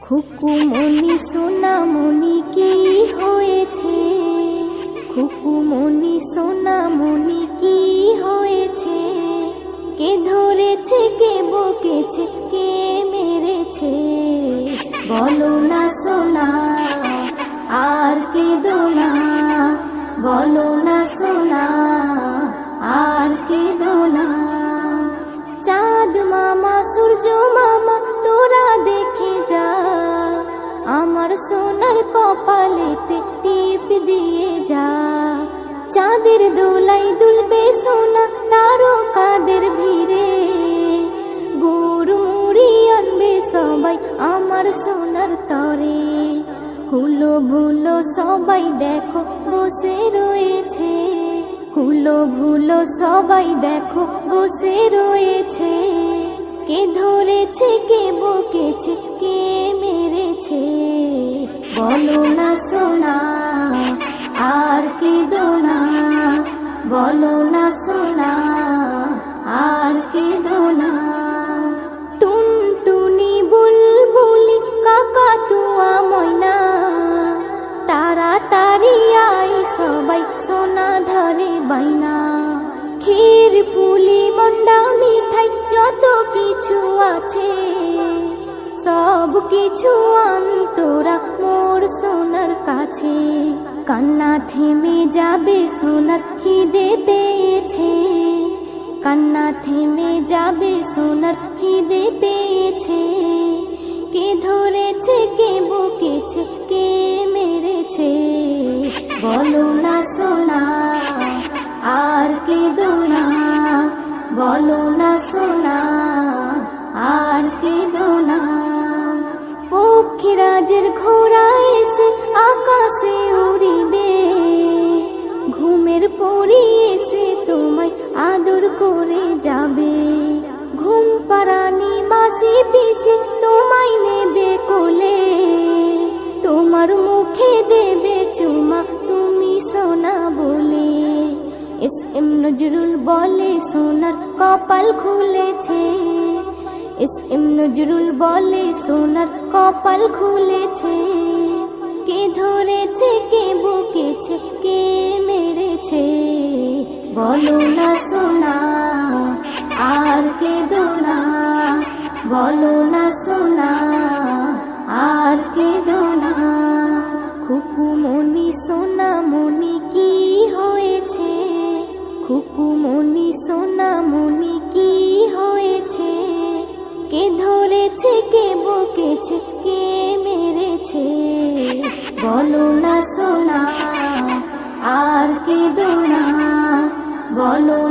খুকুমনি সোনামণি কি হয়েছে? খুকুমনি সোনামণি কি হয়েছে? কে ধরেছে, কে বকেছে, কে মেরেছে? বলো না সোনা কপালেতে টিপ দিয়ে যা। চাঁদের দোলাই দুলবে সোনা তারকাদের ভিড়ে। গুড় মুড়ি আনবে সবাই আমার সোনার তরে। হুলো ভুলো সবাই দেখো বসে রয়েছে। হুলো ভুলো সবাই দেখো বসে রয়েছে। কে ধরেছে, কে বকেছে, কে মেরেছে বলো না সোনা, আর কে দোনা টুনটুনি বুলবুলি কাকা তুয়া ময়না, তাড়াতাড়ি আই সবাই সোনা ধরে বাইনা। ক্ষীর, পুলি, মন্ডা, মিঠাই, যত কিছু আছে, সব কিছু অন্তরা কান্না থেমে যাবে, সোনার খিদে পেয়েছে। কান্না থেমে যাবে, সোনার খিদে পেয়েছে। কে ধরেছে, কে বকেছে, কে মেরেছে? বলো না সোনা, আর কে দোনা বলো না সোনা, আর কে দোনা পক্ষীরাজের ঘোড়া পিসি তোমায় নেবে কোলে, তোমার মুখে দেবে চুমা, তুমি সোনা বলে। এস এম নজরুল বলে সোনার কপাল খুলেছে, এস এম নজরুল বলে সোনার কপাল খুলেছে। কে ধরেছে, কে বকেছে, কে মেরেছে, বলো না সোনা, আর কে বলো না সোনা, আর কে দোনা খুকুমনি সোনা মনি কি হয়েছে? খুকুমনি সোনা মনি কি হয়েছে? কে ধরেছে, কে বকেছে, কে মেরেছে? বলো না সোনা, আর কে দোনা বলো না